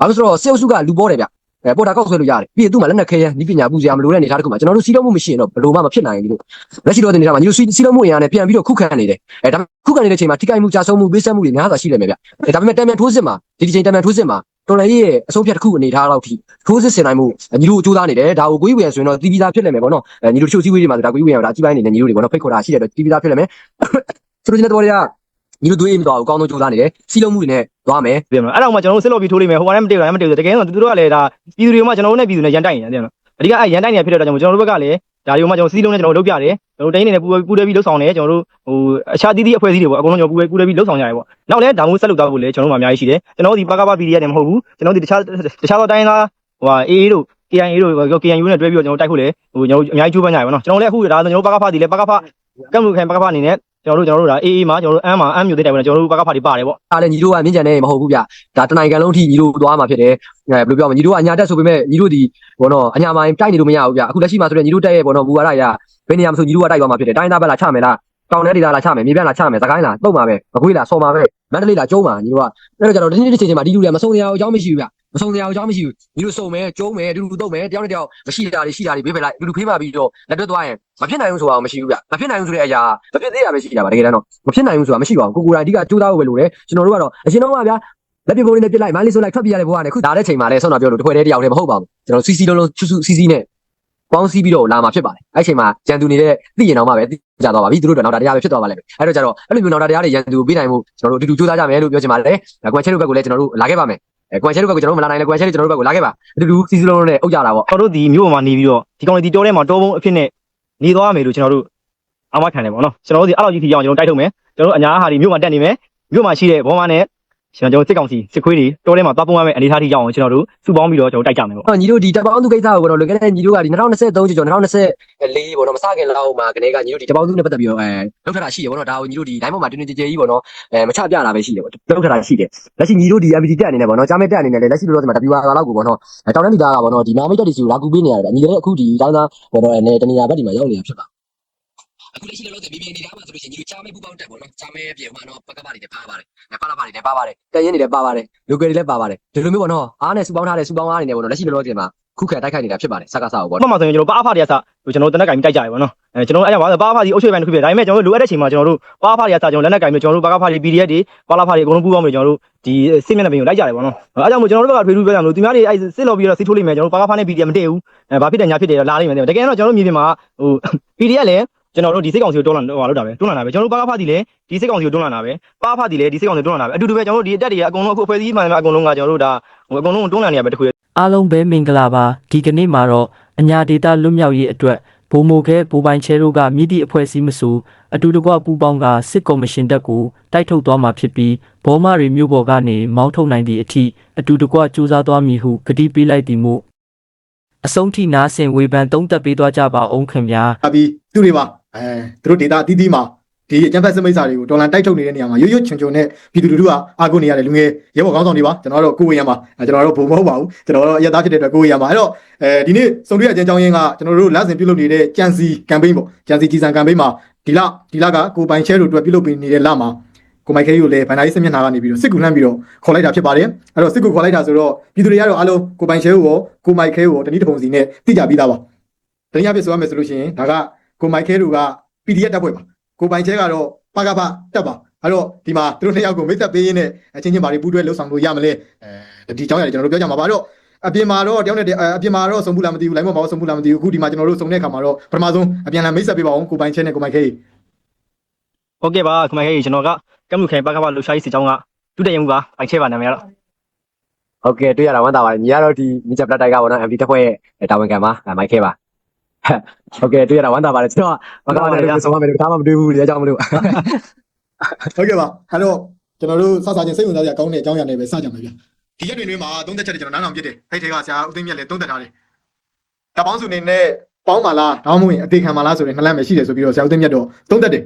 ဘာလို့ဆိုတော့စေအုပ်စုကလူပေါ်တယ်ဗျအဲပေါ်တာကောက်ဆွဲလို့ရတယ်ပြီးရင်သူ့မှာလက်နက်ခဲရန်ဒီပညာပူစရာမလိုတဲ့အနေအထားတစ်ခုမှာကျွန်တော်တို့စီးလုံးမှုမရှိရင်တော့ဘယ်လိုမှမဖြစ်နိုင်ဘူးလို့လက်ရှိတော့ဒီနေရာမှာညီတို့စီးလုံးမှုအင်အားနဲ့ပြန်ပြီးတော့ခုခံနေတယ်အဲဒါခုခံနေတဲ့အချိန်မှာထိခိုက်မှုကြာဆုံးမှုပေးဆက်မှုတွေများစွာရှိနေမယ်ဗျအဲဒါပေမဲ့တံမြန်ထိုးစစ်မှာဒီဒီချိန်တံမြန်ထိုးစစ်မှာတော်လည်းရဲ့အဆုံးဖြတ်တစ်ခုအနေထားတော့ထိထိုးစစ်ဆင်နိုင်မှုညီတို့စူးစမ်းနေတယ်ဒါကိုကိုကြီးဝယ်ဆိုရင်တော့တီးပြီးသားဖြစ်နေမယ်ပေါ့နော်အဲညီတို့တချို့စီးဝေးတွေမှာဒါကိုကြီးဝယ်ရတာအကြီးပိုင်းနေညီတို့တွေပေါ့နော်ဖိတ်ခေါ်တာရှိတယ်တော့တီးပြီးသားဖြစ်နေမယ်သူတို့ဒီနေ့တော့တွေက ညီတို့တွေးအိမ်တော့အကောင်းဆုံးစူးစမ်းနေတယ်စီးလုံးမှုတွေနဲ့သွားမယ်ပြင်မလားအဲ့တော့မှကျွန်တော်တို့စစ်လို့ပြီးထိုးလိမ့်မယ်ဟိုကလည်းမတည့်ဘူးလည်းမတည့်ဘူးတကယ်ဆိုသူတို့ကလည်းဒါပြည်သူတွေကမှကျွန်တော်တို့နဲ့ပြည်သူနဲ့ရန်တိုက်နေတယ်တဲ့နော်အဓိကအဲ့ရန်တိုက်နေဖြစ်တဲ့အတွက်ကျွန်တော်တို့ဘက်ကလည်းဒါတွေကိုမှကျွန်တော်စီးလုံးနဲ့ကျွန်တော်တို့လုပ်ပြတယ်ကျွန်တော်တို့တိုင်းနေနဲ့ပူပူတဲပြီးလှုပ်ဆောင်တယ်ကျွန်တော်တို့ဟိုအခြားသီးသီးအဖွဲ့အစည်းတွေပေါ့အကုန်လုံးကျွန်တော်ပူပူတဲပြီးလှုပ်ဆောင်ကြရတယ်ပေါ့နောက်လည်းဒါမျိုးဆက်လုပ်သွားဖို့လည်းကျွန်တော်တို့မှအများကြီးရှိတယ်ကျွန်တော်တို့ဒီပကပ PDF တွေမဟုတ်ဘူးကျွန်တော်တို့ဒီတခြားတခြားသောတိုင်းသားဟိုဟာ AA တို့ KIA တို့ KNU နဲ့တွဲပြီးတော့ကျွန်တော်တို့တိုက်ဖို့လည်းဟိုကျွန်တော်တို့အများကြီးကြိုးပမ်းကြရပါတော့ကျွန်တော်လည်းအခုဒါကျွန်တော်တို့ပကဖဒီလည်းပကဖကမ်လူခိုင်ပကဖအနေနဲ့ ကျွန်တော်တို့ကျွန်တော်တို့ဒါ AA မှာကျွန်တော်တို့အမ်းမှာအမ်းမျိုးတွေတိုက်ပွဲကျွန်တော်တို့ပကဖတွေပါတယ်ပေါ့အားလည်းညီတို့ကမြင့်ကြံနေမဟုတ်ဘူးဗျဒါတနိုင်ကန်လုံးအထိညီတို့သွားမှာဖြစ်တယ်အဲဘယ်လိုပြောမလဲညီတို့ကအညာတက်ဆိုပေမဲ့ညီတို့ဒီဘောနော်အညာမိုင်းတိုက်နေလို့မရဘူးဗျအခုလက်ရှိမှာဆိုရင်ညီတို့တက်ရဲ့ဘောနော်ဘူဝါရရဘယ်နေရာမှာဆိုညီတို့ကတိုက်သွားမှာဖြစ်တယ်တိုင်းသားဘက်လာချမယ်လားတောင်ထဲဒေသလာချမယ်မြေပြန့်လာချမယ်သခိုင်းလာတုတ်မှာပဲမကွေးလာဆော်မှာပဲမန္တလေးလာကျုံးမှာညီတို့ကအဲ့တော့ကျတော့ဒီနေ့ဒီချိန်ချိန်မှာဒီလူတွေကမဆုံးတရားအကြောင်းမရှိဘူးဗျ မဆုံးတရားအကြောင်းမရှိဘူးညီတို့စုံမယ်ကျုံးမယ်အတူတူတုတ်မယ်တယောက်နဲ့တယောက်မရှိတာတွေရှိတာတွေဘေးဖယ်လိုက်အတူတူဖေးမှပြီးတော့လက်တွဲသွားရင်မဖြစ်နိုင်ဘူးဆိုတာမရှိဘူးဗျမဖြစ်နိုင်ဘူးဆိုတဲ့အရာမဖြစ်သေးတာပဲရှိတာပါတကယ်တမ်းတော့မဖြစ်နိုင်ဘူးဆိုတာမရှိပါဘူးကိုကိုယ်တိုင်အဓိကကြိုးစားဖို့ပဲလိုတယ်ကျွန်တော်တို့ကတော့အရင်တော့ကဗျာလက်ပြပုံးလေးနဲ့ပြစ်လိုက်မိုင်းလေးဆိုလိုက်ထွက်ပြရတဲ့ဘဝနဲ့ခုဒါတဲ့ချိန်မှာလဲဆုံးတာပြောလို့တစ်ခွဲတည်းတယောက်တည်းမဟုတ်ပါဘူးကျွန်တော်စီစီလုံးလုံးချူချူစီစီနဲ့ပေါင်းစီးပြီးတော့လာမှာဖြစ်ပါတယ်အဲ့ချိန်မှာရန်သူနေတဲ့သိရင်တော့မှပဲသိကြသွားပါပြီသူတို့တော့နောက်တာတရားပဲဖြစ်သွားပါလိမ့်မယ်အဲ့တော့ကျတော့အဲ့လိုမျိုးနောက်တာတရားတွေရန်သူပေးနိုင်မှုကျွန်တော်တို့အတူတူကြိုးစားကြမယ်လို့ပြောချင်ပါတယ်ကွန်ချဲတို့ဘက်ကလည်းကျွန်တော်တို့လာခဲ့ပါမယ် ကွန်ချဲတို့ဘက်ကကျွန်တော်တို့မလာနိုင်လဲကွန်ချဲတို့ကျွန်တော်တို့ဘက်ကလာခဲ့ပါအတူတူစီစီလုံးလုံးနဲ့အုပ်ကြတာပေါ့ကျွန်တော်တို့ဒီမြို့ပေါ်မှာနေပြီးတော့ဒီကောင်လေးဒီတောထဲမှာတောပုံအဖြစ်နဲ့နေသွားမယ်လို့ကျွန်တော်တို့အမခံတယ်ပေါ့နော်ကျွန်တော်တို့ဒီအဲ့လိုကြီးထိအောင်ကျွန်တော်တိုက်ထုတ်မယ်ကျွန်တော်တို့အညာဟာဒီမြို့မှာတက်နေမယ်မြို့မှာရှိတဲ့ဘောမနဲ့ ကျွန်တော်တို့စစ်ကောင်စီစစ်ခွေးတွေတောထဲမှာသွားပုံရမယ်အနေထားထိရောက်အောင်ကျွန်တော်တို့စုပေါင်းပြီးတော့ကျွန်တော်တိုက်ကြမယ်ပေါ့တော့ညီတို့ဒီတပေါင်းသူကိစ္စကိုပေါ့နော်လွန်ခဲ့တဲ့ညီတို့ကဒီ2023ကျော်ကျော်2024ပေါ့နော်မစခင်လောက်မှာကနေကညီတို့ဒီတပေါင်းသူနဲ့ပတ်သက်ပြီးတော့အဲလောက်ထတာရှိတယ်ပေါ့နော်ဒါကိုညီတို့ဒီတိုင်းပေါ်မှာတင်းတင်းကြဲကြဲကြီးပေါ့နော်အဲမချပြတာပဲရှိတယ်ပေါ့လောက်ထတာရှိတယ်လက်ရှိညီတို့ဒီ MPT တက်အနေနဲ့ပေါ့နော်ကြားမဲ့တက်အနေနဲ့လည်းလက်ရှိလောလောဆယ်မှာ WR လောက်ကိုပေါ့နော်အဲတောင်းတန်းဒီသားကပေါ့နော်ဒီမာမိတ်တက်တီစီကိုလာကူပေးနေရတယ်ညီလည်းအခုဒီတိုင်းသားပေါ့နော်အဲတနေရာဘက်ဒီမှာရောက်နေတာဖြစ်ပါ အခုလက်ရှိလောလောဆယ်မြေပြင်အနေထားမှာဆိုလို့ရှိရင်ညီတို့ကြားမဲ့ပူပေါင်းတက်ပေါ့နော်ကြားမဲ့ပြေမှာနော်ပကပတွေလည်းပါပါတယ်အဲပါလာပါတွေလည်းပါပါတယ်တရင်တွေလည်းပါပါတယ်လူကယ်တွေလည်းပါပါတယ်ဒီလိုမျိုးပေါ့နော်အားနဲ့စူပေါင်းထားတဲ့စူပေါင်းအားနေနဲ့ပေါ့နော်လက်ရှိလောလောဆယ်မှာခုခံတိုက်ခိုက်နေတာဖြစ်ပါတယ်စကားစားကိုပေါ့မှတ်မှာဆိုရင်ကျွန်တော်ပါအဖတွေကစကျွန်တော်တနက်ကင်ပြီးတိုက်ကြရပါတော့အဲကျွန်တော်အဲ့ဒါပါအဖဒီအုပ်ချုပ်ပိုင်းတစ်ခုပြဒါပေမဲ့ကျွန်တော်တို့လိုအပ်တဲ့ချိန်မှာကျွန်တော်တို့ပါအဖတွေကစကျွန်တော်လက်နက်ကင်ပြီးကျွန်တော်တို့ပါကဖတွေ PDF တွေပါလာဖတွေအကုန်လုံးပူးပေါင်းပြီးကျွန်တော်တို့ဒီစစ်မျက်နှာပြင်ကိုလိုက်ကြတယ်ပေါ့နော်အဲကြောင့်မို့ကျွန်တော်တို့ဘက်ကထွေထူးပြောကြမလို့သူများတွေအဲ့စစ်လော်ပြီးတော့စစ်ထိုးလိမ့်မယ်ကျွန်တော်တို့ပါကဖနဲ့ PDF မတည့်ဘူးအဲဘာဖြစ်တယ်ညာဖြစ်တယ်လာလိမ့်မယ်တကယ်တော့ကျွန်တော်တို့မြေပြင်မှာဟို PDF လည်း ကျွန်တော်တို့ဒီစစ်ကောင်စီကိုတွန်းလာဟိုလောက်တာပဲတွန်းလာတာပဲကျွန်တော်တို့ပါကဖတီလည်းဒီစစ်ကောင်စီကိုတွန်းလာတာပဲပါဖတီလည်းဒီစစ်ကောင်စီကိုတွန်းလာတာပဲအတူတူပဲကျွန်တော်တို့ဒီအတက်တွေကအကုန်လုံးအခုအဖွဲ့အစည်းမှန်မှအကုန်လုံးကကျွန်တော်တို့ဒါဟိုအကုန်လုံးတွန်းလာနေရပဲတခုအားလုံးပဲမင်္ဂလာပါဒီကနေ့မှာတော့အညာဒေတာလွတ်မြောက်ရေးအတွက်ဘိုမိုခဲဘိုပိုင်ချဲတို့ကမြစ်တီအဖွဲ့အစည်းမဆိုအတူတကွပူပေါင်းကစစ်ကော်မရှင်တပ်ကိုတိုက်ထုတ်သွားမှာဖြစ်ပြီးဘောမရီမြို့ပေါ်ကနေမောင်းထုတ်နိုင်သည့်အထိအတူတကွစူးစမ်းသွားမည်ဟုကတိပေးလိုက်သည်မို့အဆုံးထိနာဆင်ဝေဖန်သုံးသက်ပေးသွားကြပါအောင်ခင်ဗျာပါပြီးသူတွေပါ အဲသူတို့ဒေတာအသီးသီးမှာဒီအကြံဖက်စမိတ်စာတွေကိုဒေါ်လာတိုက်ထုတ်နေတဲ့နေရာမှာရွရွချွန်ချွန်နဲ့ပြည်သူလူထုကအာကိုနေရတယ်လူငယ်ရဲဘော်ကောင်းဆောင်တွေပါကျွန်တော်တို့ကိုဝေရံပါအဲကျွန်တော်တို့ဘုံမဟုတ်ပါဘူးကျွန်တော်တို့အရသားဖြစ်တဲ့အတွက်ကိုဝေရံပါအဲ့တော့အဲဒီနေ့စုံတွေ့အကျဉ်းကြောင်းရင်းကကျွန်တော်တို့လက်စဉ်ပြုလုပ်နေတဲ့ကြံစီကမ်ပိန်းပေါ့ကြံစီကြီးစံကမ်ပိန်းမှာဒီလဒီလကကိုပိုင်ချဲတို့အတွက်ပြုလုပ်ပေးနေတဲ့လမှာကိုမိုက်ခဲကိုလည်းဗန်နာရေးစစ်မျက်နှာကနေပြီးတော့စစ်ကူလှမ်းပြီးတော့ခေါ်လိုက်တာဖြစ်ပါတယ်အဲ့တော့စစ်ကူခေါ်လိုက်တာဆိုတော့ပြည်သူတွေကတော့အားလုံးကိုပိုင်ချဲကိုရောကိုမိုက်ခဲကိုရောတနည်းတစ်ပုံစီနဲ့သိကြပြီးသားပါတနည်းအားဖြင့်ဆိုရမယ်ဆိုလို့ရှိရင်ဒါက ကိုမိုက်ခဲတို့က PDF တက်ဖွဲ့ပါကိုပိုင်ချဲကတော့ပကပတက်ပါအဲ့တော့ဒီမှာသူတို့နှစ်ယောက်ကိုမိတ်ဆက်ပေးရင်းနဲ့အချင်းချင်းဘာတွေပူးတွဲလှုပ်ဆောင်လို့ရမလဲအဲဒီကြောင်းရတယ်ကျွန်တော်တို့ပြောကြမှာပါအဲ့တော့အပြင်မှာတော့တယောက်နဲ့တယောက်အပြင်မှာတော့စုံဘူးလားမသိဘူးလိုင်းပေါ်မှာတော့စုံဘူးလားမသိဘူးအခုဒီမှာကျွန်တော်တို့စုံတဲ့အခါမှာတော့ပထမဆုံးအပြန်လည်မိတ်ဆက်ပေးပါအောင်ကိုပိုင်ချဲနဲ့ကိုမိုက်ခဲကြီးဟုတ်ကဲ့ပါခမကြီးကျွန်တော်ကကမ်လူခိုင်ပါကပါလှူရှားရေးစစ်ကြောင်းကဒုတိယမှုပါပိုင်ချဲပါနာမည်ကတော့ဟုတ်ကဲ့တွေ့ရတာဝမ်းသာပါတယ်ညီကတော့ဒီမိချက်ပလက်တိုက်ကပေါ့နော် MD တစ်ဖွဲ့ရဲ့တာဝန်ခံပါမိုက်ခဲပါ ဟုတ်ကဲ့တွေ့ရတာဝမ်းသာပါတယ်ကျွန်တော်ဘာကမှလည်းဆုံးမမယ်လို့ဒါမှမတွေ့ဘူးလေအကြောင်းမလို့ဟုတ်ကဲ့ပါအဲ့တော့ကျွန်တော်တို့စစချင်းစိတ်ဝင်စားစရာကောင်းတဲ့အကြောင်းအရာတွေပဲစကြမှာဗျဒီရက်တွေတွေမှာသုံးသက်ချက်တွေကျွန်တော်နားထောင်ပြစ်တယ်အဲ့ထဲကဆရာဦးသိန်းမြတ်လည်းသုံးသက်ထားတယ်တပေါင်းစုနေနဲ့ပေါင်းပါလားဒါမှမဟုတ်ရင်အသေးခံပါလားဆိုတဲ့နှလန့်ပဲရှိတယ်ဆိုပြီးတော့ဆရာဦးသိန်းမြတ်တော့သုံးသက်တယ်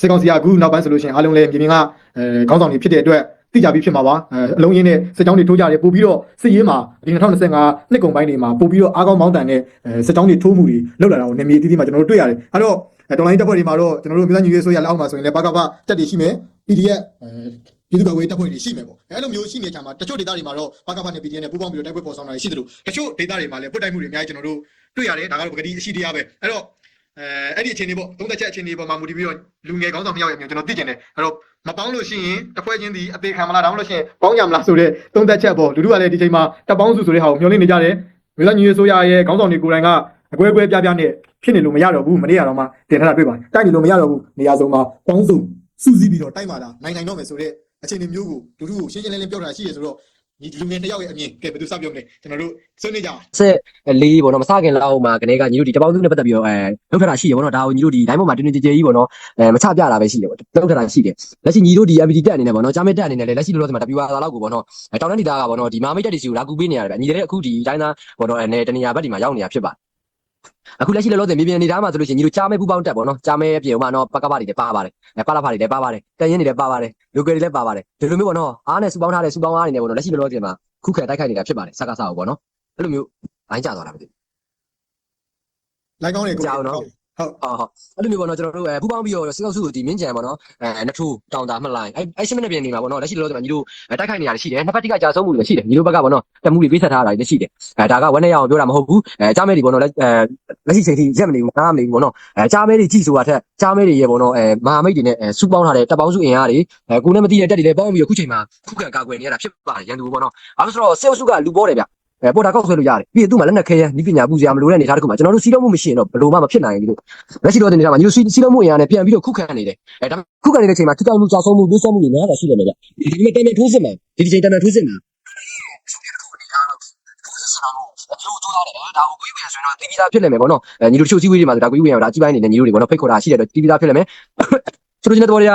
စစ်ကောင်စီကအခုနောက်ပိုင်းဆိုလို့ရှိရင်အားလုံးလည်းမြေပြင်ကအဲခေါင်းဆောင်တွေဖြစ်တဲ့အတွက် သိကြပြီးဖြစ်မှာပါအဲအလုံးရင်းနဲ့စစ်ကြောင်းတွေထိုးကြတယ်ပို့ပြီးတော့စစ်ရေးမှာဒီ2025နှစ်ကုန်ပိုင်းတွေမှာပို့ပြီးတော့အားကောင်းမောင်းတန်တဲ့အဲစစ်ကြောင်းတွေထိုးမှုတွေလောက်လာတာကိုနေမြေအသီးသီးမှာကျွန်တော်တို့တွေ့ရတယ်အဲ့တော့အဲတော်လိုင်းတပ်ဖွဲ့တွေမှာတော့ကျွန်တော်တို့မြေသားညီရေးဆိုရလက်အောက်မှာဆိုရင်လည်းပါကပတက်တွေရှိမယ် PDF အဲပြည်သူ့ကာကွယ်ရေးတပ်ဖွဲ့တွေရှိမယ်ပေါ့အဲ့လိုမျိုးရှိနေကြမှာတချို့ဒေသတွေမှာတော့ပကဖနဲ့ PDF နဲ့ပူးပေါင်းပြီးတော့တိုက်ပွဲပေါ်ဆောင်တာရှိသလိုတချို့ဒေသတွေမှာလည်းပုတ်တိုက်မှုတွေအများကြီးကျွန်တော်တို့တွေ့ရတယ်ဒါကတော့ပကတိအရှိတရားပဲအဲ့တော့ အဲအဲ့ဒီအခြေအနေပေါ့သုံးသက်ချက်အခြေအနေပေါ်မှာမူတည်ပြီးတော့လူငယ်ကောင်းဆောင်တစ်ယောက်ရဲ့အမြင်ကျွန်တော်သိကျင်တယ်အဲ့တော့မပေါင်းလို့ရှိရင်တစ်ဖွဲ့ချင်းဒီအသေးခံမလားဒါမှမဟုတ်လို့ရှိရင်ပေါင်းရမလားဆိုတဲ့သုံးသက်ချက်ပေါ့လူတို့ကလည်းဒီချိန်မှာတပ်ပေါင်းစုဆိုတဲ့ဟာကိုမျှော်လင့်နေကြတယ်ဝေလာညီရေးဆိုရရဲ့ခေါင်းဆောင်တွေကိုယ်တိုင်ကအကွဲကွဲပြားပြားနဲ့ဖြစ်နေလို့မရတော့ဘူးမနေ့ကတော့မှတင်ထားတာတွေ့ပါတယ်တိုက်နေလို့မရတော့ဘူးနေရာစုံမှာပေါင်းစုံစုစည်းပြီးတော့တိုက်မှာတာနိုင်နိုင်တော့မယ်ဆိုတဲ့အခြေအနေမျိုးကိုလူတို့ကိုရှင်းရှင်းလင်းလင်းပြောတာရှိရဆိုတော့ဒီ လူငယ်တစ်ယောက်ရဲ့အမြင်ကဲဘယ်သူစပြောမလဲကျွန်တော်တို့ဆွေးနွေးကြအောင်ဆက်လေးပေါ့နော်မစခင်လောက်မှာကနေကညီတို့ဒီတပေါင်းစုနဲ့ပတ်သက်ပြီးတော့အဲလောက်ထတာရှိတယ်ပေါ့နော်ဒါကိုညီတို့ဒီတိုင်းပေါ်မှာတင်းတင်းကြဲကြဲကြီးပေါ့နော်အဲမချပြတာပဲရှိတယ်ပေါ့လောက်ထတာရှိတယ်လက်ရှိညီတို့ဒီ MPD တက်အနေနဲ့ပေါ့နော်ကြားမဲ့တက်အနေနဲ့လည်းလက်ရှိလောလောဆယ်မှာတပြူဟာလောက်ကိုပေါ့နော်အဲတောင်တန်းဒေသကပေါ့နော်ဒီမာမိတ်တက်တီစီကိုလာကူပေးနေရတယ်ဗျညီတွေလည်းအခုဒီတိုင်းသားပေါ့နော်အဲတနေရာဘက်ဒီမှာရောက်နေတာဖြစ်ပါတယ် အခုလက်ရှိလောလောဆယ်မြေပြင်အနေသားမှာဆိုလို့ရှိရင်ညီတို့ကြားမဲ့ပူပေါင်းတက်ပေါ့နော်ကြားမဲ့ပြင်ဥမာနော်ပကပတွေလည်းပါပါတယ်အဲပလာဖာတွေလည်းပါပါတယ်တန်ရင်တွေလည်းပါပါတယ်လူကယ်တွေလည်းပါပါတယ်ဒီလိုမျိုးပေါ့နော်အားနဲ့စူပေါင်းထားတဲ့စူပေါင်းအားတွေနဲ့ပေါ့နော်လက်ရှိလောလောဆယ်မှာခုခံတိုက်ခိုက်နေတာဖြစ်ပါတယ်စကားစားကိုပေါ့နော်အဲ့လိုမျိုးဘိုင်းကြသွားတာမသိဘူးလိုက်ကောင်းတယ်ကိုကြောက်နော် ဟုတ်ဟုတ်ဟုတ်အဲ့လိုမျိုးပေါ့နော်ကျွန်တော်တို့အဲပူပေါင်းပြီးတော့စစ်ကောက်စုကိုဒီမင်းကြံပေါ့နော်အဲနှစ်ထိုးတောင်တာမှတ်လိုက်အဲအဲရှင်းမနေပြင်နေမှာပေါ့နော်လက်ရှိလောလောဆယ်မှာညီတို့တိုက်ခိုက်နေရတယ်ရှိတယ်နှစ်ဖက်တိကကြာဆုံးမှုတွေရှိတယ်ညီတို့ဘက်ကပေါ့နော်တက်မှုတွေပေးဆက်ထားတာတွေရှိတယ်အဲဒါကဝက်နဲ့ရအောင်ပြောတာမဟုတ်ဘူးအဲကြားမဲတွေပေါ့နော်လက်အဲလက်ရှိချိန်ထိရက်မနေဘူးနားမနေဘူးပေါ့နော်အဲကြားမဲတွေကြည့်ဆိုတာထက်ကြားမဲတွေရဲ့ပေါ့နော်အဲမဟာမိတ်တွေနဲ့အဲစူပေါင်းထားတဲ့တပ်ပေါင်းစုအင်အားတွေအဲကိုနဲ့မသိတဲ့တက်တွေလည်းပေါင်းပြီးတော့ခုချိန်မှာခုခံကာကွယ်နေရတာဖြစ်ပါတယ်ရန်သူပေါ့နော်အဲဆိုတော့စစ်အုပ်စုကလူပေါ်တယ်ဗျ အဲပေါ်တာကောက်ဆွဲလို့ရတယ်ပြီးရင်သူ့မှာလက်နက်ခဲရန်ဤပညာပူစရာမလိုတဲ့အနေအထားတစ်ခုမှာကျွန်တော်တို့စီးတော့မှုမရှိရင်တော့ဘယ်လိုမှမဖြစ်နိုင်ဘူးလို့လက်ရှိတော့တင်နေတာမှာညီတို့စီစီလုံးမှုအင်အားနဲ့ပြန်ပြီးတော့ခုခံနေတယ်အဲဒါခုခံနေတဲ့အချိန်မှာထိခိုက်မှုကြောက်ဆုံးမှုတွေးဆောမှုတွေများတာရှိတယ်လေဗျဒီဒီမဲ့တမန်ထိုးစစ်မှာဒီဒီချိန်တမန်ထိုးစစ်မှာကျိုးတိုးလာတယ်ဒါကိုကိုယ်ဝင်ဆိုရင်တော့တီးပြီးသားဖြစ်နေမယ်ပေါ့နော်အဲညီတို့ချို့စည်းဝေးတွေမှာဒါကိုယ်ဝင်ရတာအကြီးပိုင်းနေနဲ့ညီတို့တွေပေါ့နော်ဖိတ်ခေါ်တာရှိတယ်တော့တီးပြီးသားဖြစ်နေမယ်ဆိုတော့ကျွန်တော်တို့တွေက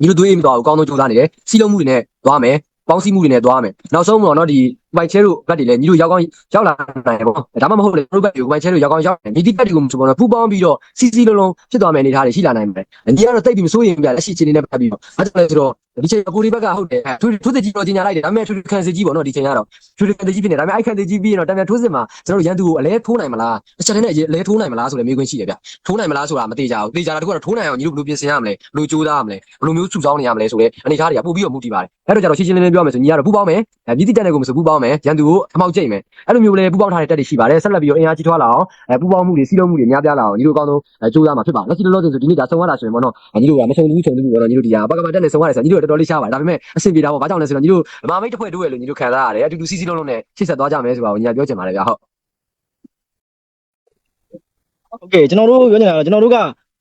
ညီတို့တွေးမတော်ဘူးအကောင်းဆုံးကြိုးစားနေတယ်စီလုံးမှုတွေနဲ့သွားမယ်ပေါင်းစည်းမှုတွေနဲ့သွားမယ်နောက်ဆုံးတော့နော်ဒီပိုင်ချဲတို့ဘက်တွေလည်းညီတို့ရောက်ကောင်းရောက်လာနိုင်ပေါ့ဒါမှမဟုတ်လေတို့ဘက်တွေကိုပိုင်ချဲတို့ရောက်ကောင်းရောက်တယ်မိတိဘက်တွေကိုဆိုတော့ပူပေါင်းပြီးတော့စီစီလုံးလုံးဖြစ်သွားမယ်အနေထားတွေရှိလာနိုင်တယ်ညီကတော့တိတ်ပြီးမစိုးရင်ပြလက်ရှိချိန်နေနဲ့ပတ်ပြီးတော့အဲဒါလည်းဆိုတော့ဒီချိန်ကိုဒီဘက်ကဟုတ်တယ်ထိုးထိုးစစ်ကြီးတော့ကြီးညာလိုက်တယ်ဒါပေမဲ့ထိုးခံစစ်ကြီးပေါ့နော်ဒီချိန်ကတော့ထိုးခံစစ်ကြီးဖြစ်နေဒါပေမဲ့အိုက်ခံစစ်ကြီးပြီးရင်တော့တမန်ထိုးစစ်မှာကျွန်တော်တို့ရန်သူကိုအလဲထိုးနိုင်မလားတစ်ချက်တည်းနဲ့အလဲထိုးနိုင်မလားဆိုလည်းမေးခွန်းရှိတယ်ဗျထိုးနိုင်မလားဆိုတာမသေးကြဘူးသေချာတာတခုကတော့ထိုးနိုင်အောင်ညီတို့ဘယ်လိုပြင်ဆင်ရမလဲဘယ်လိုကြိုးစားရမလဲဘယ်လိုမျိုးစုဆောင်းနေရမလဲဆိုတဲ့အနေထားတွေကပို့ပြီးတော့မူတည်ပါတယ်အဲ့တော့ကျတော့ရှင်းရှင်းလင်းလင်းပြောမယ်ဆိုညီကတော့ပူပေါင်းမယ်မြစ်တိတက်တဲ့ကိုမဆိုပူပေါင်မယ်ရန်သူကိုအမောက်ကျိတ်မယ်အဲ့လိုမျိုးလည်းပူပေါင်းထားတဲ့တက်တွေရှိပါတယ်ဆက်လက်ပြီးတော့အင်အားကြီးထွားလာအောင်အဲပူပေါင်းမှုတွေစီးလုံးမှုတွေများပြားလာအောင်ညီတို့အကောင်းဆုံးကြိုးစားမှာဖြစ်ပါတယ်လက်ရှိလောလောဆယ်ဆိုဒီနေ့ဒါဆုံးရတာဆိုရင်ပေါ့နော်ညီတို့ကမဆုံးဘူးဆုံးဘူးပေါ့နော်ညီတို့ဒီဟာပကပတက်နဲ့ဆုံးရတယ်ဆိုညီတို့တော်တော်လေးရှားပါတယ်ဒါပေမဲ့အဆင်ပြေတာပေါ့ဘာကြောင့်လဲဆိုတော့ညီတို့မမိတ်တစ်ဖွဲ့တို့ရဲ့လို့ညီတို့ခံစားရတယ်အတူတူစီးစီးလုံးလုံးနဲ့ရှေ့ဆက်သွားကြမယ်ဆိုတာကိုညီကပြောချင်ပါတယ်ဗျာဟုတ် โอเคကျွန်တော်တို့ပြောနေတာကကျွန်တော်တို့က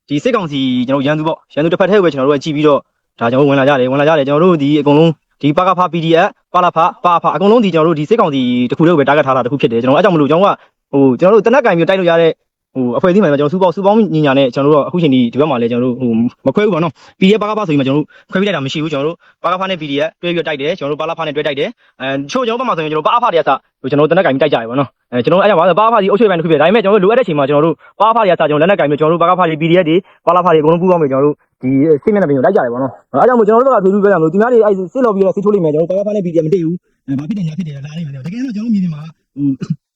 ဒီစစ်ကောင်စီကျွန်တော်ရန်သူပေါ့ရန်သူတစ်ဖက်ထဲကိုပဲကျွန်တော်တို့ကကြည့်ပြီးတော့ဒါကျွန်တော်တို့ဝင်လာကြတယ်ဝင်လာကြတယ်ကျွန်တော်တို့ဒီအကုန်လုံး ဒီပကဖ PDF ပါလာဖပါဖအကုန်လုံးဒီကျွန်တော်တို့ဒီစစ်ကောင်စီတစ်ခုတည်းကိုပဲတာဂက်ထားတာတစ်ခုဖြစ်တယ်ကျွန်တော်အဲကြောင့်မလို့ကျွန်တော်ကဟိုကျွန်တော်တို့တနက်ကင်မျိုးတိုက်လို့ရတဲ့ဟိုအဖွဲ့အစည်းမှာကျွန်တော်စူပေါင်းစူပေါင်းညီညာနဲ့ကျွန်တော်တို့အခုချိန်ဒီဒီဘက်မှာလည်းကျွန်တော်တို့ဟိုမခွဲဘူးပေါ့နော် PDF ပကဖဆိုပြီးမှကျွန်တော်တို့ခွဲပြလိုက်တာမရှိဘူးကျွန်တော်တို့ပကဖနဲ့ PDF တွဲပြီးတော့တိုက်တယ်ကျွန်တော်တို့ပါလာဖနဲ့တွဲတိုက်တယ်အဲချို့ကျွန်တော်ဘက်မှာဆိုရင်ကျွန်တော်ပအဖတွေကစကျွန်တော်တို့တနက်ကင်တိုက်ကြရပါတော့အဲကျွန်တော်အဲကြောင့်ပါပအဖဒီအုပ်ချုပ်ပိုင်းတစ်ခုပြဒါပေမဲ့ကျွန်တော်တို့လိုအပ်တဲ့ချိန်မှာကျွန်တော်တို့ပါဖတွေကစကျွန်တော်လက်နက်ကင်ပြီးကျွန်တော်တို့ပကဖတွေ PDF တွေပါလာဖတွေအကုန်လုံးပူးပေါင်းပြီးကျွန်တော်တို့ ဒီစိတ်မျက်နှာပြင်ကိုတိုက်ကြတယ်ပေါ့နော်အဲကြောင့်မို့ကျွန်တော်တို့ကထူးထူးပြောရမလို့သူများတွေအဲစစ်လော်ပြီးတော့စစ်ထိုးလိမ့်မယ်ကျွန်တော်တို့ပကဖနဲ့ PDF မတိဘူးအဲဘာဖြစ်တယ်ညာဖြစ်တယ်လာလိမ့်မယ်တကယ်တော့ကျွန်တော်မြေပြင်မှာဟို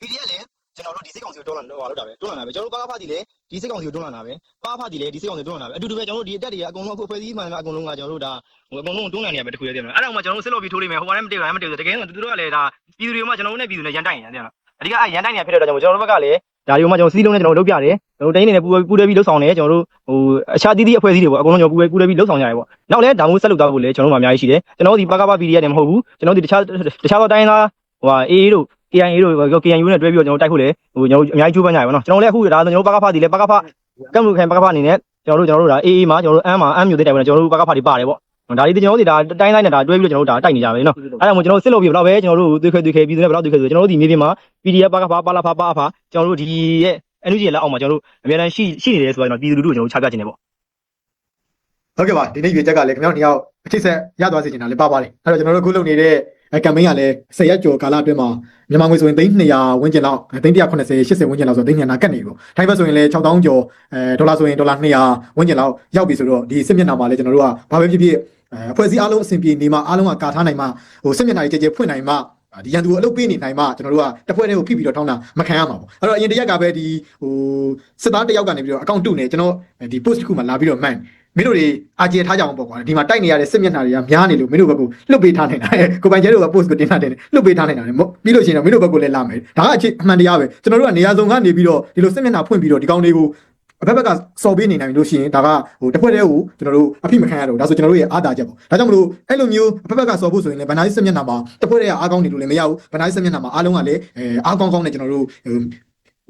PDF လည်းကျွန်တော်တို့ဒီစိတ်ကောင်စီကိုတွန်းလာတော့လောက်တာပဲတွန်းလာတာပဲကျွန်တော်တို့ပကဖတီလည်းဒီစိတ်ကောင်စီကိုတွန်းလာတာပဲပကဖတီလည်းဒီစိတ်ကောင်စီကိုတွန်းလာတာပဲအတူတူပဲကျွန်တော်တို့ဒီအတက်တွေကအကုန်လုံးအခုဖွဲ့စည်းမှန်မှအကုန်လုံးကကျွန်တော်တို့ဒါဟိုအကုန်လုံးတွန်းလာနေရပဲတခုတည်းတည်းမလားအဲ့ဒါမှကျွန်တော်တို့စစ်လော်ပြီးထိုးလိမ့်မယ်ဟိုကလည်းမတည့်ဘူးလည်းမတည့်ဘူးတကယ်တော့သူတို့ကလည်းဒါပြည်သူတွေကမှကျွန်တော်တို့နဲ့ပြည်သူနဲ့ရန်တိုက်နေတယ်နော်အဓိကအဲရန်တိုက်နေဖြစ်တဲ့အတွက်ကြောင့်ကျွန်တော်တို့ဘက်ကလည်း ဒါတွေကိုမှကျွန်တော်စီးလုံးနဲ့ကျွန်တော်တို့လုပ်ပြတယ်ကျွန်တော်တိုင်းနေနဲ့ပူပူတဲပြီးလှုပ်ဆောင်တယ်ကျွန်တော်တို့ဟိုအခြားတီးတီးအဖွဲ့အစည်းတွေပေါ့အကုန်လုံးကျွန်တော်ပူပူတဲပြီးလှုပ်ဆောင်ကြရတယ်ပေါ့နောက်လည်းဒါမျိုးဆက်လုပ်သွားဖို့လည်းကျွန်တော်တို့မှအများကြီးရှိတယ်ကျွန်တော်တို့ဒီပကပ PDF နဲ့မဟုတ်ဘူးကျွန်တော်တို့ဒီတခြားတခြားသောတိုင်းသားဟိုဟာ AA တို့ KIA တို့ KNU နဲ့တွဲပြီးတော့ကျွန်တော်တိုက်ဖို့လေဟိုကျွန်တော်အများကြီးကြိုးပမ်းကြရပါတော့ကျွန်တော်လည်းအခုဒါကျွန်တော်တို့ပကဖာဒီလေပကဖာကမ်လူခံပကဖာအနေနဲ့ကျွန်တော်တို့ကျွန်တော်တို့ဒါ AA မှာကျွန်တော်တို့အမ်းမှာအမ်းမျိုးတွေတိုက်ဖို့ကျွန်တော်တို့ပကဖာတွေပါတယ်ပေါ့ ဒါလေးကျွန်တော်တို့ဒါတိုင်းတိုင်းနဲ့ဒါတွဲပြီးတော့ကျွန်တော်တို့ဒါတိုက်နေကြပဲနော်အဲ့ဒါမှကျွန်တော်တို့စစ်လို့ပြဘလောက်ပဲကျွန်တော်တို့သွေးခွဲသွေးခဲပြည်သူတွေဘလောက်သွေးခွဲဆိုကျွန်တော်တို့ဒီမြေပြင်မှာ PDF ပကဖာပါလာဖာပါဖာကျွန်တော်တို့ဒီရဲ့ energy ရဲ့လက်အောက်မှာကျွန်တော်တို့အများတန်းရှိရှိနေတယ်ဆိုတော့ပြည်သူလူထုကိုကျွန်တော်ချပြချင်တယ်ပေါ့ဟုတ်ကဲ့ပါဒီနေ့ရွေးချက်ကလည်းခင်ဗျားတို့နှစ်ယောက်အချစ်ဆက်ရသွားစေချင်တာလည်းပါပါတယ်အဲ့တော့ကျွန်တော်တို့အခုလုပ်နေတဲ့ အဲကမ်ပိန်းကလည်း10ရက်ကျော်ကာလအတွင်းမှာမြန်မာငွေဆိုရင်300ဝန်းကျင်လောက်380 80ဝန်းကျင်လောက်ဆို300နာကတ်နေပြီပေါ့ထိုင်းဘက်ဆိုရင်လည်း6000ကျော်အဲဒေါ်လာဆိုရင်ဒေါ်လာ200ဝန်းကျင်လောက်ရောက်ပြီဆိုတော့ဒီစစ်မျက်နှာမှာလည်းကျွန်တော်တို့ကဘာပဲဖြစ်ဖြစ်အဲအဖွဲ့အစည်းအားလုံးအဆင်ပြေနေမှအားလုံးကကာထားနိုင်မှဟိုစစ်မျက်နှာကြီးကြဲကြဲဖွင့်နိုင်မှဒီရန်သူကိုအလုပ်ပေးနေနိုင်မှကျွန်တော်တို့ကတစ်ဖွဲ့တည်းကိုဖိပြီးတော့ထောင်းတာမခံရမှာပေါ့အဲ့တော့အရင်တစ်ရက်ကပဲဒီဟိုစစ်သားတစ်ယောက်ကနေပြီးတော့အကောင့်တုနေကျွန်တော်ဒီ post တစ်ခုမှာလာပြီးတော့မှန် မင်းတို့တွေအာကျေထားကြအောင်ပေါ့ကွာဒီမှာတိုက်နေရတဲ့စစ်မျက်နှာတွေကများနေလို့မင်းတို့ဘက်ကလွတ်ပေးထားနေတာကိုပိုင်ကျဲတို့က post ကိုတင်ထားတယ်လွတ်ပေးထားနေတာလေပြီးလို့ရှိရင်တော့မင်းတို့ဘက်ကလည်းလာမယ်ဒါကအချင်းအမှန်တရားပဲကျွန်တော်တို့ကနေရာစုံကနေပြီးတော့ဒီလိုစစ်မျက်နှာဖွင့်ပြီးတော့ဒီကောင်တွေကိုအဖက်ဘက်ကစော်ပေးနေနိုင်လို့ရှိရင်ဒါကဟိုတစ်ဖွဲ့တည်းကိုကျွန်တော်တို့အဖိမခံရတော့ဒါဆိုကျွန်တော်တို့ရဲ့အားတာချက်ပေါ့ဒါကြောင့်မလို့အဲ့လိုမျိုးအဖက်ဘက်ကစော်ဖို့ဆိုရင်လည်းဗန်နာရေးစစ်မျက်နှာမှာတစ်ဖွဲ့တည်းကအားကောင်းနေလို့လည်းမရဘူးဗန်နာရေးစစ်မျက်နှာမှာအားလုံးကလည်းအဲအားကောင်းကောင်းနဲ့ကျွန်တော်တို့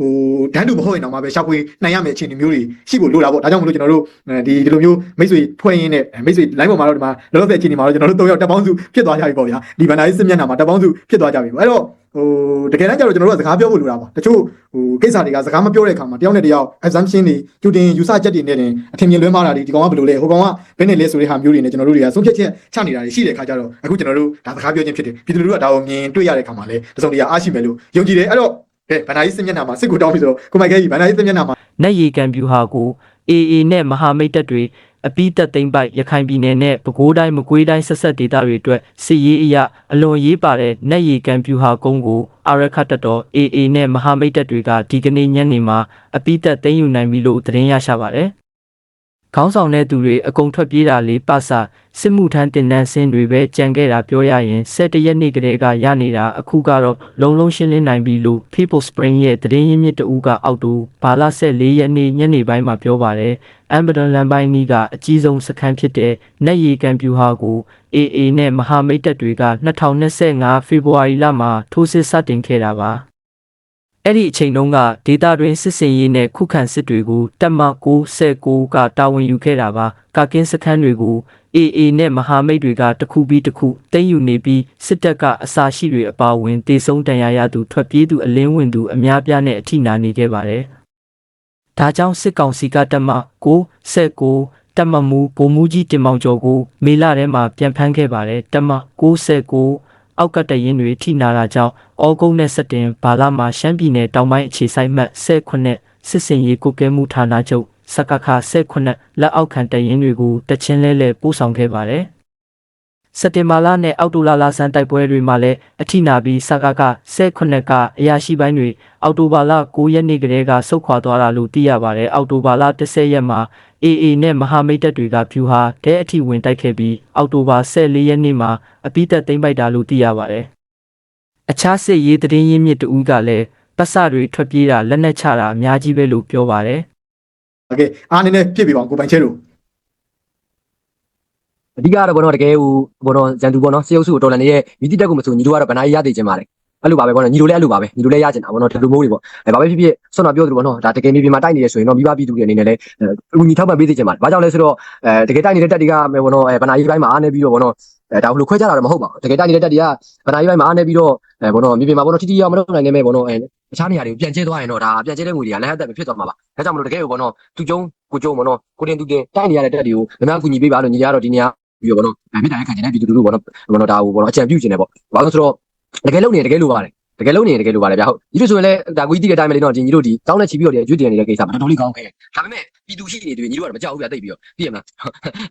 ဟိုဟိုဒန်းတူမဟုတ်ရင်တော့မှပဲရှောက်ခွေးနိုင်ရမယ့်အခြေအနေမျိုးတွေရှိဖို့လိုတာပေါ့ဒါကြောင့်မလို့ကျွန်တော်တို့ဒီဒီလိုမျိုးမိတ်ဆွေဖွဲ့ရင်းနဲ့မိတ်ဆွေ line ပေါ်မှာတော့ဒီမှာလောလောဆယ်အခြေအနေမှာတော့ကျွန်တော်တို့၃ယောက်တက်ပေါင်းစုဖြစ်သွားကြပြီပေါ့ဗျာဒီဗန်နာရေးစစ်မျက်နှာမှာတက်ပေါင်းစုဖြစ်သွားကြပြီပေါ့အဲ့တော့ဟိုတကယ်တမ်းကျတော့ကျွန်တော်တို့ကစကားပြောဖို့လိုတာပါတချို့ဟိုကိစ္စတွေကစကားမပြောတဲ့အခါမှာတယောက်နဲ့တယောက် assumption တွေကျူတင်ယူဆချက်တွေနဲ့တင်အထင်မြင်လွဲမှားတာဒီဒီကောင်ကဘယ်လိုလဲဟိုကောင်ကဘယ်နဲ့လဲဆိုတဲ့ဟာမျိုးတွေနဲ့ကျွန်တော်တို့တွေကဆုံးဖြတ်ချက်ချနေတာတွေရှိတဲ့အခါကျတော့အခုကျွန်တော်တို့ဒါစကားပြောခြင်းဖြစ်တယ်ပြည်သူလူထုကဒါကိုမြင်တွေ့ရတဲ့အခါမှာလဲတစုံတရာအားရှိမယ်လို့ယုံကြည်တယ်အဲ့တော့ ကဲဗန်နာရေးစစ်မျက်နှာမှာစစ်ကိုတောင်းပြီးဆိုတော့ကိုမိုက်ကဲကြီးဗန်နာရေးစစ်မျက်နှာမှာနက်ရီကံပြူဟာကို AA နဲ့မဟာမိတ်တပ်တွေအပိသက်သိမ့်ပိုက်ရခိုင်ပြည်နယ်နဲ့ပဲခူးတိုင်းမကွေးတိုင်းဆက်ဆက်ဒေသတွေအတွက်စစ်ရေးအရာအလွန်ရေးပါတဲ့နက်ရီကံပြူဟာကုန်းကိုအာရခတ်တပ်တော် AA နဲ့မဟာမိတ်တပ်တွေကဒီကနေ့ညနေမှာအပိသက်သိမ်းယူနိုင်ပြီလို့သတင်းရရှိပါတယ်။ ခေါင်းဆောင်တဲ့သူတွေအကုန်ထွက်ပြေးတာလေးပါစာစစ်မှုထမ်းတင်နန်းစင်းတွေပဲကြံခဲ့တာပြောရရင်17ရက်နေ့ကလေးကရနေတာအခုကတော့လုံလုံးရှင်းလင်းနိုင်ပြီလို့ People Spring ရဲ့သတင်းရင်းမြစ်တအူးကအောက်တူဘာလ14ရက်နေ့ညနေပိုင်းမှာပြောပါတယ်အမ်ဘဒန်လန်ပိုင်းနီးကအကြီးဆုံးစခန်းဖြစ်တဲ့နက်ရီကန်ပြူဟာကို AA နဲ့မဟာမိတ်တပ်တွေက2025ဖေဖော်ဝါရီလမှာထိုးစစ်စတင်ခဲ့တာပါ အဲ့ဒီအချိန်တုန်းကဒေတာတွင်စစ်စင်ရေးနဲ့ခုခံစစ်တွေကိုတပ်မ919ကတာဝန်ယူခဲ့တာပါကာကင်းစခန်းတွေကို AA နဲ့မဟာမိတ်တွေကတစ်ခုပြီးတစ်ခုတင်းယူနေပြီးစစ်တပ်ကအစာရှိတွေအပါအဝင်တေဆုံးတန်ရာရသူထွက်ပြေးသူအလင်းဝင်သူအများပြားနဲ့အထိနာနေခဲ့ပါတယ်။ဒါကြောင့်စစ်ကောင်စီကတပ်မ919တပ်မမူဗိုလ်မှူးကြီးတင်မောင်ကျော်ကိုမေလထဲမှာပြန်ဖမ်းခဲ့ပါတယ်တပ်မ919 အောက်ကတရင်တွေထိနာတာကြောင့်ဩဂုတ်နဲ့စက်တင်ဘာလမှာရှမ်းပြည်နယ်တောင်ပိုင်းအခြေစိုက်မှတ်18စစ်စင်ရေးကိုကဲမှုဌာနချုပ်စကခ18လက်အောက်ခံတရင်တွေကိုတချင်းလဲလဲပို့ဆောင်ခဲ့ပါတယ်။စက်တင်ဘာလနဲ့အောက်တိုဘာလဆန်းတိုက်ပွဲတွေမှာလည်းအထိနာပြီးစကခ18ကအရာရှိပိုင်းတွေအောက်တိုဘာလ9ရက်နေ့ကလေးကဆုတ်ခွာသွားတာလို့သိရပါတယ်။အောက်တိုဘာလ10ရက်မှာ AA နဲ့မဟာမိတ်တပ်တွေကဖြူဟာဒဲအထိဝင်တိုက်ခဲ့ပြီးအောက်တိုဘာ14ရက်နေ့မှာအပိသက်သိမ်းပိုက်တာလို့သိရပါတယ်။အခြားစစ်ရေးသတင်းရင်းမြစ်တဦးကလည်းပတ်စတွေထွက်ပြေးတာလက်နက်ချတာအများကြီးပဲလို့ပြောပါတယ်။ဟုတ်ကဲ့အားနည်းနည်းပြစ်ပြပါအောင်ကိုပိုင်ချဲတို့အဓိကတော့ဘောတော့တကယ်ဟိုဘောတော့ဇန်သူဘောတော့စေုပ်စုကိုတော်လန်နေတဲ့မိတိတက်ကိုမဆိုညီတို့ကတော့ဗနာရီရသေးခြင်းပါတယ်။ အဲ့လိုပါပဲဘောနော်ညီတို့လည်းအဲ့လိုပါပဲညီတို့လည်းရကျင်တာဘောနော်ဒီလိုမျိုးတွေပေါ့အဲဘာပဲဖြစ်ဖြစ်ဆွမ်းတော်ပြောသလိုဘောနော်ဒါတကယ်မြေပြင်မှာတိုက်နေရဆိုရင်တော့မိဘပြည်သူတွေအနေနဲ့လည်းအညီထောက်ပံ့ပေးသေးခြင်းပါတယ်ဘာကြောင့်လဲဆိုတော့အဲတကယ်တိုက်နေတဲ့တက်တွေကဘောနော်အဲဗနာရေးပိုင်းမှာအားနေပြီးတော့ဘောနော်အဲဒါဘလို့ခွဲကြတာတော့မဟုတ်ပါဘူးတကယ်တိုက်နေတဲ့တက်တွေကဗနာရေးပိုင်းမှာအားနေပြီးတော့အဲဘောနော်မြေပြင်မှာဘောနော်တီတီရောက်မလုပ်နိုင်နေမဲ့ဘောနော်အဲတခြားနေရာတွေကိုပြန်ကျဲသွားရင်တော့ဒါပြန်ကျဲတဲ့ငွေတွေကလည်းဟတ်တက်ပဲဖြစ်သွားမှာပါဒါကြောင့်မလို့တကယ်ဘောနော်သူကျုံကိုကျုံဘောနော်ကိုတင်သူတင်တိုက်နေရတဲ့တက်တွေကိုအများကြီးကူညီပေးပါလို့ညီကတော့ဒီနေရာပြီးတော့ဘောနော်အဲမြစ်တာရက်ခံကျင်တဲ့ပြည်သူလူထုဘောနော်ဘောနော်ဒါကိုဘောနော်အကြံပြုကျင်တယ်ပေါ့ဘာလို့ဆိုတော့ တကယ်လုံးနေတကယ်လိုပါတယ်တကယ်လုံးနေတကယ်လိုပါတယ်ဗျာဟုတ်ညီတို့ဆိုရင်လည်းဒါကိုကြီးတည်တဲ့အတိုင်းပဲလေနော်ဒီညီတို့ဒီတောင်းနဲ့ချီပြီးတော့ဒီအကျွတ်တင်နေတဲ့ကိစ္စမှာတော်တော်လေးကောင်းခဲ့ဒါပေမဲ့ပြည်သူရှိနေတယ်ညီတို့ကတော့မကြောက်ဘူးဗျာတိတ်ပြီးတော့သိရမလား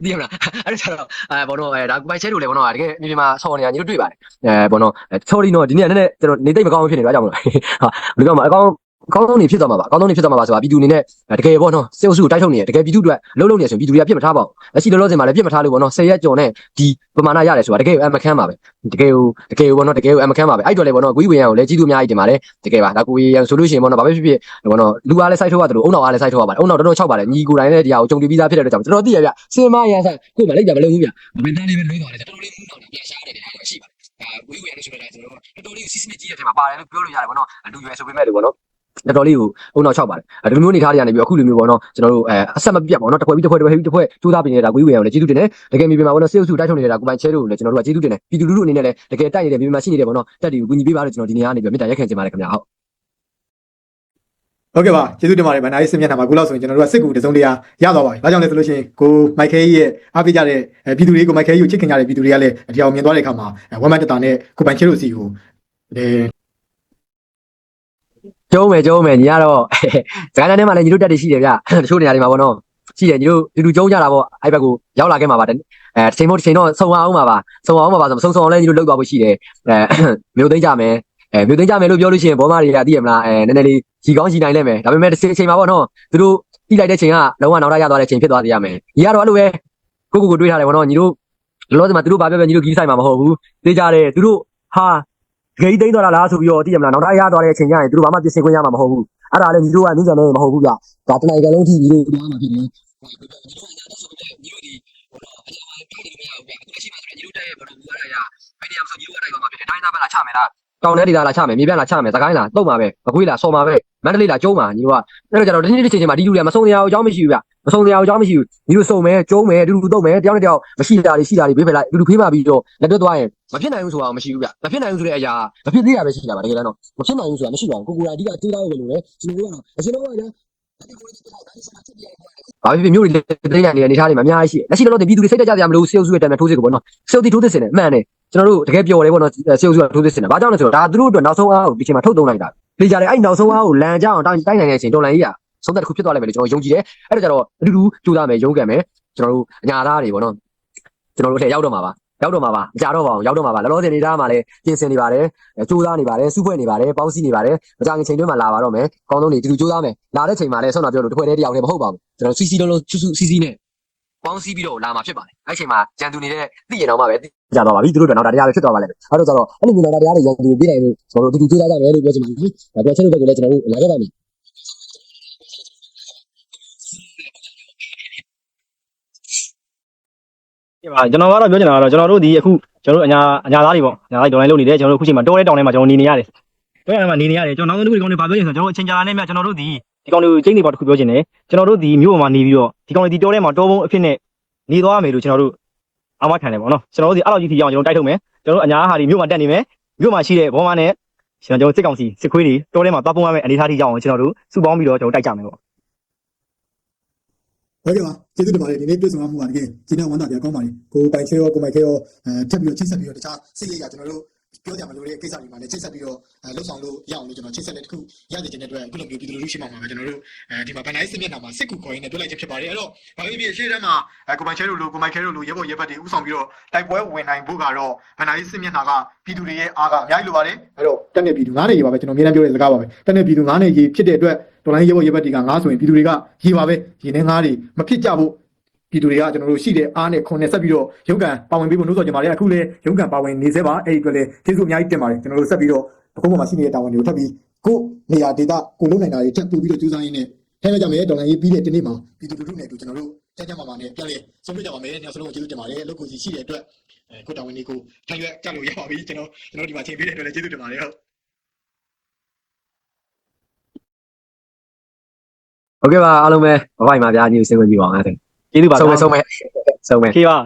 သိရမလားအဲ့ဒါဆိုတော့အဲဘောနော်အဲဒါပိုင်ချဲတို့လည်းဘောနော်တကယ်မြေပြင်မှာဆော်နေတာညီတို့တွေ့ပါတယ်အဲဘောနော် sorry နော်ဒီနေ့ကနည်းနည်းကျွန်တော်နေတိတ်မကောင်းဖြစ်နေပါကြောင့်မလို့ဟာဘယ်လိုမှအကောင်း အကောင်းဆုံးနေဖြစ်သွားမှာပါအကောင်းဆုံးနေဖြစ်သွားမှာပါဆိုတာပြည်သူအနေနဲ့တကယ်ပေါ့နော်စေအုပ်စုကိုတိုက်ထုတ်နေတယ်တကယ်ပြည်သူတွေအလုံးလုံးနေဆိုရင်ပြည်သူတွေကပြစ်မထားပါဘူးလက်ရှိလောလောဆယ်မှာလည်းပြစ်မထားလို့ပေါ့နော်10ရက်ကျော်နဲ့ဒီပမာဏရတယ်ဆိုတာတကယ်အမခမ်းပါပဲတကယ်ကိုတကယ်ကိုပေါ့နော်တကယ်ကိုအမခမ်းပါပဲအဲ့တော့လေပေါ့နော်ကိုကြီးဝင်ရအောင်လည်းကြီးသူအများကြီးတင်ပါလေတကယ်ပါဒါကိုကြီးရဆိုလို့ရှိရင်ပေါ့နော်ဘာပဲဖြစ်ဖြစ်ပေါ့နော်လူအားလည်းစိုက်ထုတ်ရတယ်လို့အုံနောက်အားလည်းစိုက်ထုတ်ရပါတယ်အုံနောက်တော်တော်၆ပါတယ်ညီကိုယ်တိုင်လည်းတရားကိုကြုံတွေ့ပြီးသားဖြစ်တဲ့အတွက်ကြောင့်တော်တော်သိရဗျစင်မရန်ဆိုင်ကိုယ်မလိုက်ကြမလို့ဘူးဗျဘယ်တန်းလေးပဲလွှဲသွားတယ်တော်တော်လေးမူးတော့ပြန်ရှားတယ်တရားရှိပါတယ်ဒါကိုကြီးဝင်ရလို့ဆိုတော့ကျွန်တော်တော်တော်လေးစီစနစ်ကြီးရဲ့ထဲမှာပါတယ်လို့ပြောလို့ရတယ်ပေါ့နော်လူရွယ်ဆိုပေမဲ့လို့ပေါ့နော် တော်တော်လေးကိုအုံနောက်၆ပါတယ်ဒီလိုမျိုးနေထားတွေကနေပြီးအခုလိုမျိုးပေါ့နော်ကျွန်တော်တို့အဲအဆက်မပြတ်ပေါ့နော်တစ်ခွက်ပြီးတစ်ခွက်တစ်ခွက်ပြီးတစ်ခွက်ကြိုးစားပြီးနေတာကိုကြီးဝင်ရအောင်လည်းကျေးဇူးတင်တယ်တကယ်မြေပြင်မှာပေါ့နော်စေအုပ်စုတိုက်ထုတ်နေတာကိုပိုင်ချဲတို့လည်းကျွန်တော်တို့ကကျေးဇူးတင်တယ်ပြည်သူလူထုအနေနဲ့လည်းတကယ်တိုက်နေတဲ့မြေပြင်မှာရှိနေတဲ့ပေါ့နော်တက်တွေကိုကူညီပေးပါလို့ကျွန်တော်ဒီနေရာကနေပြီးမေတ္တာရက်ခံချင်ပါတယ်ခင်ဗျာဟုတ်ဟုတ်ကဲ့ပါကျေးဇူးတင်ပါတယ်ဗန်နာရေးစစ်မျက်နှာမှာခုလောက်ဆိုရင်ကျွန်တော်တို့ကစစ်ကူတစုံတရာရသွားပါပြီ။ဘာကြောင့်လဲဆိုလို့ရှိရင်ကိုမိုက်ခဲကြီးရဲ့အားပေးကြတဲ့ပြည်သူတွေကိုမိုက်ခဲကြီးကိုချစ်ခင်ကြတဲ့ပြည်သူတွေကလည်းဒီအောင်မြင်သွားတဲ့အခါမှာဝမ်မတ်တတာနဲ့ကိုပိုင်ချဲတို့စီကိုအဲ ကျုံးမယ်ကျုံးမယ်ညီကတော့စကိုင်းတိုင်းထဲမှာလည်းညီတို့တက်တွေရှိတယ်ဗျတချို့နေရာတွေမှာပေါ့နော်ရှိတယ်ညီတို့ဒီလူကျုံးကြတာပေါ့အဲ့ဘက်ကိုရောက်လာခဲ့မှာပါအဲတစ်ချိန်မို့တစ်ချိန်တော့ဆုံအောင်မှာပါဆုံအောင်မှာပါဆိုဆုံဆုံအောင်လည်းညီတို့လောက်သွားဖို့ရှိတယ်အဲမြို့သိမ်းကြမယ်အဲမြို့သိမ်းကြမယ်လို့ပြောလို့ရှိရင်ဘောမတွေကသိရမလားအဲနည်းနည်းလေးကြီးကောင်းကြီးနိုင်လဲမယ်ဒါပေမဲ့တစ်ချိန်ချိန်မှာပေါ့နော်သူတို့တိလိုက်တဲ့ချိန်ကလုံးဝနောက်ထပ်ရသွားတဲ့ချိန်ဖြစ်သွားသေးရမယ်ညီကတော့အဲ့လိုပဲကိုကိုကိုတွေးထားတယ်ဗောနော်ညီတို့လောဆယ်မှာသူတို့ဘာပြောပြောညီတို့ကြီးဆိုင်မှာမဟုတ်ဘူးသိကြတယ်သူတို့ဟာ ဂိတ်သိမ်းသွားတာလားဆိုပြီးတော့သိရမလားနောက်ထပ်ရသွားတဲ့ချိန်ကျရင်သူတို့ဘာမှပြင်ဆင်ခွင့်ရမှာမဟုတ်ဘူးအဲ့ဒါလည်းညီတို့ကနင်းကြံနေမဟုတ်ဘူးဗျဒါတနိုင်ကလုံးထိညီတို့ပြောမှာဖြစ်တယ်ညီတို့အညာတက်ဆိုပြီးညီတို့ဒီဟိုတော့အညာပိုင်းပြည့်နေမရဘူးဗျအခုလက်ရှိမှာဆိုရင်ညီတို့တက်ရဲ့ဘောနော်ဘူရရဘယ်နေရာမှာဆိုညီတို့ကတိုက်သွားမှာဖြစ်တယ်တိုင်းသားပဲလားချမယ်လား တောင်ထဲဒေသလားချမယ်မြေပြန့်လားချမယ်သခိုင်းလားတုတ်မှာပဲမကွေးလားဆော်မှာပဲမန္တလေးလားကျုံးမှာညီတို့ကအဲ့တော့ကျတော့ဒီနေ့ဒီချိန်ချိန်မှာဒီလူတွေကမဆုံးတရားအကြောင်းမရှိဘူးဗျမဆုံးတရားအကြောင်းမရှိဘူးညီတို့စုံမယ်ကျုံးမယ်အတူတူတုတ်မယ်တယောက်နဲ့တယောက်မရှိတာတွေရှိတာတွေဘေးဖယ်လိုက်အတူတူဖေးမှပြီးတော့လက်တွဲသွားရင်မဖြစ်နိုင်ဘူးဆိုတာမရှိဘူးဗျမဖြစ်နိုင်ဘူးဆိုတဲ့အရာမဖြစ်သေးတာပဲရှိတာပါတကယ်တော့မဖြစ်နိုင်ဘူးဆိုတာမရှိပါဘူးကိုကိုရာအဓိကတွေးထားရလို့လေကျွန်တော်ကတော့အရှင်တော်ကကြာဘာဖြစ်ဖြစ်မျိုးတွေလက်သိမ်းနေတဲ့အနေထားတွေမှာအများကြီးရှိတယ်လက်ရှိတော့ပြည်သူတွေစိတ်တက်ကြကြမလို့စေုပ်စုရဲ့တံမြထိုးစစ်ကိုပေါ့နော်စေုပ်တီထိုးစစ်စင်တယ်အမှန်တယ် ကျွန်တော်တို့တကယ်ပြောတယ်ပေါ့နော်စေုပ်စုကထိုးစစ်စင်တယ်ဘာကြောင့်လဲဆိုတော့ဒါသူတို့အတွက်နောက်ဆုံးအားကိုဒီချိန်မှာထုတ်သုံးလိုက်တာလေကြတယ်အဲ့နောက်ဆုံးအားကိုလန်ကြအောင်တိုင်းတိုင်းနိုင်တဲ့အချိန်တော်လန်ကြီးကဆုံးသက်တစ်ခုဖြစ်သွားလိမ့်မယ်လို့ကျွန်တော်ယုံကြည်တယ်အဲ့ဒါကြတော့အတူတူကြိုးစားမယ်ရုန်းကန်မယ်ကျွန်တော်တို့အညာသားတွေပေါ့နော်ကျွန်တော်တို့အထက်ရောက်တော့မှာပါရောက်တော့မှာပါကြာတော့ပါအောင်ရောက်တော့မှာပါလောလောဆယ်နေသားမှာလည်းပြင်ဆင်နေပါတယ်ကြိုးစားနေပါတယ်စုဖွဲ့နေပါတယ်ပေါင်းစည်းနေပါတယ်မကြခင်ချိန်တွင်းမှာလာပါတော့မယ်ကောင်းဆုံးနေတူတူကြိုးစားမယ်လာတဲ့ချိန်မှာလည်းဆောင်းတာပြောလို့တစ်ခွက်တည်းတယောက်တည်းမဟုတ်ပါဘူးကျွန်တော်စီစီလုံးလုံးစုစုစီစီနဲ့ ပေါင်းစည်းပြီးတော့လာမှာဖြစ်ပါတယ်အဲ့ချိန်မှာကြံသူနေတဲ့သိရင်တော့မှပဲကြာတော့ပါပြီသူတို့တော့နောက်တရားတွေဖြစ်သွားပါလိမ့်မယ်အဲ့တော့ကျတော့အဲ့လိုမျိုးနောက်တရားတွေရန်သူပြေးနိုင်လို့ကျွန်တော်တို့အတူတူကြိုးစားကြမယ်လို့ပြောချင်ပါတယ်ဒါပြောချင်တဲ့ဘက်ကလည်းကျွန်တော်တို့လာခဲ့ပါမယ်ဒီမှာကျွန်တော်ကတော့ပြောချင်တာကတော့ကျွန်တော်တို့ဒီအခုကျွန်တော်တို့အညာအညာသားတွေပေါ့အညာသားတွေဒေါ်လာလုပ်နေတယ်ကျွန်တော်တို့အခုချိန်မှာတောထဲတောင်ထဲမှာကျွန်တော်နေနေရတယ်တောထဲမှာနေနေရတယ်ကျွန်တော်နောက်ဆုံးတစ်ခုဒီကောင်တွေဘာပြောချင်ဆိုကျွန်တော်တို့အချင်းကြာလာနေမြကျွန်တော်တို့ဒီ ဒီကောင်တွေကိုကျင်းနေပါတစ်ခုပြောချင်တယ်ကျွန်တော်တို့ဒီမြို့ပေါ်မှာနေပြီးတော့ဒီကောင်တွေဒီတောထဲမှာတောပုံးအဖြစ်နဲ့နေသွားမယ်လို့ကျွန်တော်တို့အာမခံတယ်ပေါ့နော်ကျွန်တော်တို့ဒီအဲ့လိုကြီးထိအောင်ကျွန်တော်တိုက်ထုတ်မယ်ကျွန်တော်တို့အညာဟာဒီမြို့မှာတက်နေမယ်မြို့မှာရှိတဲ့ဘောမနဲ့ကျွန်တော်တို့စစ်ကောင်စီစစ်ခွေးတွေတောထဲမှာသွားပုံးရမယ်အနေထားထိအောင်ကျွန်တော်တို့စုပေါင်းပြီးတော့ကျွန်တော်တိုက်ကြမယ်ပေါ့ဟုတ်ကဲ့ပါကျေးဇူးတင်ပါတယ်ဒီနေ့တွေ့ဆုံမှုပါတကယ်ကျင်းတဲ့ဝမ်းသာကြကောင်းပါလေကိုပိုင်ခဲရောကိုမိုက်ခဲရောအဲထပ်ပြီးတော့ချိတ်ဆက်ပြီးတော့တခြားစိတ်ရရကျွန်တော်တို့ ပြောကြမလို့တဲ့ကိစ္စတွေမှာလည်းချိတ်ဆက်ပြီးတော့လှုပ်ဆောင်လို့ရအောင်လို့ကျွန်တော်ချိတ်ဆက်တဲ့တခုရတဲ့တဲ့အတွက်အခုလိုမျိုးဒီလိုလူရှိမှမှာပဲကျွန်တော်တို့အဲဒီမှာဗန်နိုင်းစစ်မျက်နှာမှာစစ်ကူခေါ်ရင်းနဲ့ပြောလိုက်ခြင်းဖြစ်ပါတယ်အဲ့တော့ဘာဖြစ်ဖြစ်ရှေ့တန်းမှာကိုပိုင်ခဲတို့လိုကိုမိုက်ခဲတို့လိုရဲဘော်ရဲဘက်တွေဥဆောင်ပြီးတော့တိုက်ပွဲဝင်နိုင်ဖို့ကတော့ဗန်နိုင်းစစ်မျက်နှာကပြည်သူတွေရဲ့အားကအများကြီးလိုပါတယ်အဲ့တော့တက်နေပြည်သူငားနေရေးပါပဲကျွန်တော်အများအားပြောတဲ့စကားပါပဲတက်နေပြည်သူငားနေရေးဖြစ်တဲ့အတွက်တော်လိုင်းရဲဘော်ရဲဘက်တွေကငားဆိုရင်ပြည်သူတွေကရေးပါပဲရေးနေငားတွေမဖြစ်ကြဖို့ ပြည်သူတွေကကျွန်တော်တို့ရှိတဲ့အားနဲ့ခွန်နဲ့ဆက်ပြီးတော့ရုပ်ကံပါဝင်ပေးဖို့နှိုးဆော်ကြပါတယ်အခုလည်းရုပ်ကံပါဝင်နေသေးပါအဲ့ဒီအတွက်လည်းကျေးဇူးအများကြီးတင်ပါတယ်ကျွန်တော်တို့ဆက်ပြီးတော့အခုမှရှိနေတဲ့တာဝန်တွေကိုထပ်ပြီးကိုနေရာဒေတာကိုလုံးနိုင်တာတွေထပ်ပို့ပြီးတော့ကြိုးစားရင်းနဲ့ထဲလိုက်ကြမယ်ဒေါ်လာရေးပြီးတဲ့ဒီနေ့မှာပြည်သူလူထုနဲ့အတူကျွန်တော်တို့ကြကြမှာပါနဲ့ပြန်လဲဆုံးဖြတ်ကြပါမယ်နောက်ဆုံးလုံးကျေးဇူးတင်ပါတယ်လို့ကိုစီရှိတဲ့အတွက်အဲကိုတာဝန်တွေကိုထပ်ရွက်ကြလို့ရပါပြီကျွန်တော်ကျွန်တော်ဒီမှာချိန်ပေးတဲ့အတွက်လည်းကျေးဇူးတင်ပါတယ်ဟုတ်ဟုတ်ကဲ့ပါအားလုံးပဲဘိုင်မှာဗျာညီစင်ဝင်ကြည့်ပါအောင်အဲ့ဒါ ကျေးဇူးပါဆုံးမယ်ဆုံးမယ်ဆုံးမယ်ခေပါ